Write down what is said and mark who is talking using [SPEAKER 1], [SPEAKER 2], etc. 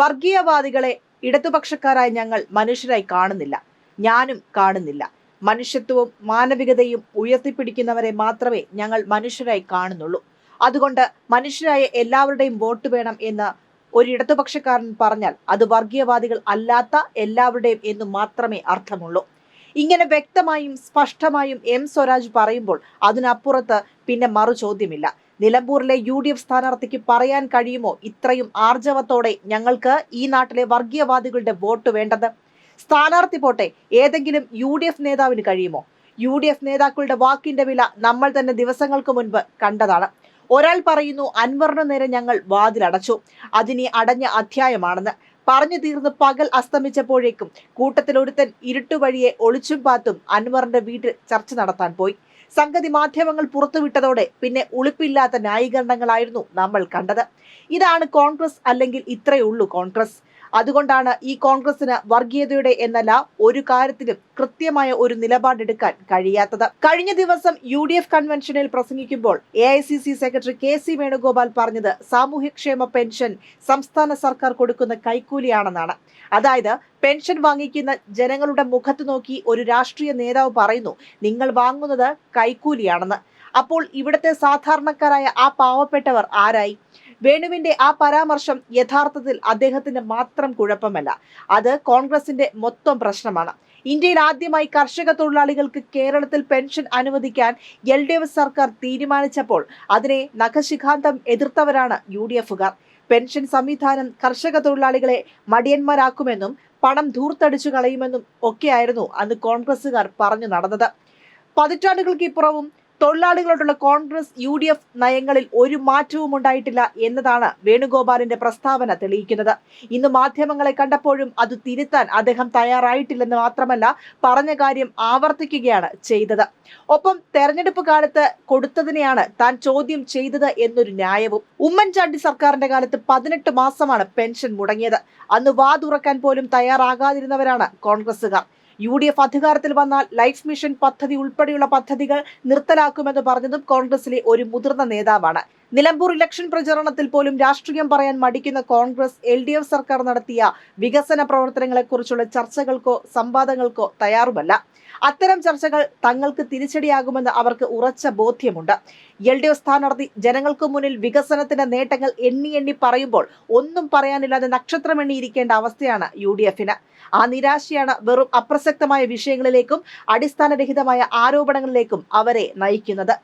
[SPEAKER 1] വർഗീയവാദികളെ ഇടതുപക്ഷക്കാരായ ഞങ്ങൾ മനുഷ്യരായി കാണുന്നില്ല. ഞാനും കാണുന്നില്ല. മനുഷ്യത്വവും മാനവികതയും ഉയർത്തിപ്പിടിക്കുന്നവരെ മാത്രമേ ഞങ്ങൾ മനുഷ്യരായി കാണുന്നുള്ളൂ. അതുകൊണ്ട് മനുഷ്യരായ എല്ലാവരുടെയും വോട്ട് വേണം എന്ന് ഒരു ഇടതുപക്ഷക്കാരൻ പറഞ്ഞാൽ അത് വർഗീയവാദികൾ അല്ലാത്ത എല്ലാവരുടെയും എന്ന് മാത്രമേ അർത്ഥമുള്ളൂ. ഇങ്ങനെ വ്യക്തമായും സ്പഷ്ടമായും എം സ്വരാജ് പറയുമ്പോൾ അതിനപ്പുറത്ത് പിന്നെ മറു ചോദ്യമില്ല നിലമ്പൂരിലെ യു ഡി എഫ് സ്ഥാനാർത്ഥിക്ക് പറയാൻ കഴിയുമോ? ഇത്രയും ആർജവത്തോടെ ഞങ്ങൾക്ക് ഈ നാട്ടിലെ വർഗീയവാദികളുടെ വോട്ട് വേണ്ടത്? സ്ഥാനാർത്ഥി പോട്ടെ ഏതെങ്കിലും യു ഡി എഫ് നേതാവിന് കഴിയുമോ? യു ഡി എഫ് നേതാക്കളുടെ വാക്കിന്റെ വില നമ്മൾ തന്നെ ദിവസങ്ങൾക്ക് മുൻപ് കണ്ടതാണ്. ഒരാൾ പറയുന്നു അൻവറിന് നേരെ ഞങ്ങൾ വാതിലടച്ചു. അതിനി അടഞ്ഞ അധ്യായമാണെന്ന്. പറഞ്ഞു തീർന്ന് പകൽ അസ്തമിച്ചപ്പോഴേക്കും കൂട്ടത്തിലൊരുത്തൻ ഇരുട്ടുവഴിയെ ഒളിച്ചും പാത്തും അൻവറിന്റെ വീട്ടിൽ ചർച്ച നടത്താൻ പോയി. സംഗതി മാധ്യമങ്ങൾ പുറത്തുവിട്ടതോടെ പിന്നെ ഉളുപ്പില്ലാത്ത ന്യായീകരണങ്ങളായിരുന്നു നമ്മൾ കണ്ടത്. ഇതാണ് കോൺഗ്രസ് അല്ലെങ്കിൽ ഇത്രയുള്ളൂ കോൺഗ്രസ്. അതുകൊണ്ടാണ് ഈ കോൺഗ്രസിന് വർഗീയതയുടെ എന്നല്ല ഒരു കാര്യത്തിലും കൃത്യമായ ഒരു നിലപാടെടുക്കാൻ കഴിയാത്തത്. കഴിഞ്ഞ ദിവസം യു ഡി എഫ് കൺവെൻഷനിൽ പ്രസംഗിക്കുമ്പോൾ A I C C secretary K C Venugopal പറഞ്ഞത് സാമൂഹ്യക്ഷേമ പെൻഷൻ സംസ്ഥാന സർക്കാർ കൊടുക്കുന്ന കൈക്കൂലിയാണെന്നാണ്. അതായത് പെൻഷൻ വാങ്ങിക്കുന്ന ജനങ്ങളുടെ മുഖത്ത് നോക്കി ഒരു രാഷ്ട്രീയ നേതാവ് പറയുന്നു നിങ്ങൾ വാങ്ങുന്നത് കൈക്കൂലിയാണെന്ന്. അപ്പോൾ ഇവിടുത്തെ സാധാരണക്കാരായ ആ പാവപ്പെട്ടവർ ആരായി? വേണുവിന്റെ ആ പരാമർശം യഥാർത്ഥത്തിൽ അദ്ദേഹത്തിന് മാത്രം കുഴപ്പമല്ല. അത് കോൺഗ്രസിന്റെ മൊത്തം പ്രശ്നമാണ്. ഇന്ത്യയിൽ ആദ്യമായി കർഷക തൊഴിലാളികൾക്ക് കേരളത്തിൽ പെൻഷൻ അനുവദിക്കാൻ എൽ ഡി എഫ് സർക്കാർ തീരുമാനിച്ചപ്പോൾ അതിനെ നഖശിഖാന്തം എതിർത്തവരാണ് യു ഡി എഫുകാർ. പെൻഷൻ സംവിധാനം കർഷക തൊഴിലാളികളെ മടിയന്മാരാക്കുമെന്നും പണം ധൂർത്തടിച്ചു കളയുമെന്നും ഒക്കെയായിരുന്നു അന്ന് കോൺഗ്രസുകാർ പറഞ്ഞു നടന്നത്. പതിറ്റാണ്ടുകൾക്ക് ഇപ്പുറവും തൊഴിലാളികളോടുള്ള കോൺഗ്രസ് യു ഡി എഫ് നയങ്ങളിൽ ഒരു മാറ്റവും ഉണ്ടായിട്ടില്ല എന്നതാണ് വേണുഗോപാലിന്റെ പ്രസ്താവന തെളിയിക്കുന്നത്. ഇന്ന് മാധ്യമങ്ങളെ കണ്ടപ്പോഴും അത് തിരുത്താൻ അദ്ദേഹം തയ്യാറായിട്ടില്ലെന്ന് മാത്രമല്ല പറഞ്ഞ കാര്യം ആവർത്തിക്കുകയാണ് ചെയ്തത്. ഒപ്പം തെരഞ്ഞെടുപ്പ് കാലത്ത് കൊടുത്തതിനെയാണ് താൻ ചോദ്യം ചെയ്തത് എന്നൊരു ന്യായവും. ഉമ്മൻചാണ്ടി സർക്കാരിന്റെ കാലത്ത് പതിനെട്ട് മാസമാണ് പെൻഷൻ മുടങ്ങിയത്. അന്ന് വാതുറക്കാൻ പോലും തയ്യാറാകാതിരുന്നവരാണ് കോൺഗ്രസുകാർ യു ഡി എഫ് അധികാരത്തിൽ വന്നാൽ ലൈഫ് മിഷൻ പദ്ധതി ഉൾപ്പെടെയുള്ള പദ്ധതികൾ നിർത്തലാക്കുമെന്ന് പറഞ്ഞതും കോൺഗ്രസിലെ ഒരു മുതിർന്ന നേതാവാണ്. നിലമ്പൂർ ഇലക്ഷൻ പ്രചരണത്തിൽ പോലും രാഷ്ട്രീയം പറയാൻ മടിക്കുന്ന കോൺഗ്രസ് എൽ ഡി എഫ് സർക്കാർ നടത്തിയ വികസന പ്രവർത്തനങ്ങളെക്കുറിച്ചുള്ള ചർച്ചകൾക്കോ സംവാദങ്ങൾക്കോ തയ്യാറുമല്ല. അത്തരം ചർച്ചകൾ തങ്ങൾക്ക് തിരിച്ചടിയാകുമെന്ന് അവർക്ക് ഉറച്ച ബോധ്യമുണ്ട്. എൽ ഡി എഫ് സ്ഥാനാർത്ഥി ജനങ്ങൾക്ക് മുന്നിൽ വികസനത്തിന്റെ നേട്ടങ്ങൾ എണ്ണി എണ്ണി പറയുമ്പോൾ ഒന്നും പറയാനില്ലാതെ നക്ഷത്രമെണ്ണിയിരിക്കേണ്ട അവസ്ഥയാണ് യു ഡി എഫിന്. ആ നിരാശയാണ് വെറും അപ്രസക്തമായ വിഷയങ്ങളിലേക്കും അടിസ്ഥാനരഹിതമായ ആരോപണങ്ങളിലേക്കും അവരെ നയിക്കുന്നത്.